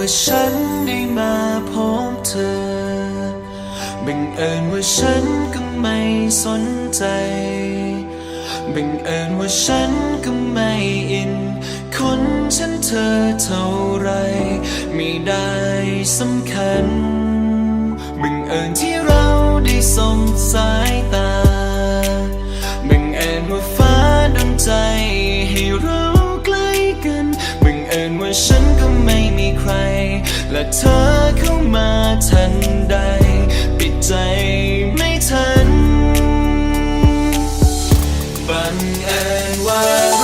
่าฉันได้มาพบเธอบังเอิญว่าฉันก็ไม่สนใจบังเอิญว่าฉันก็ไม่อิน คนฉันเธอเท่าไรไม่ได้สำคัญบังเอิญที่เราได้สมสายตา นว่าฉันก็ไม่มีใคร และเธอเข้ามาทันใด ปิดใจไม่ทัน บังเอิญว่า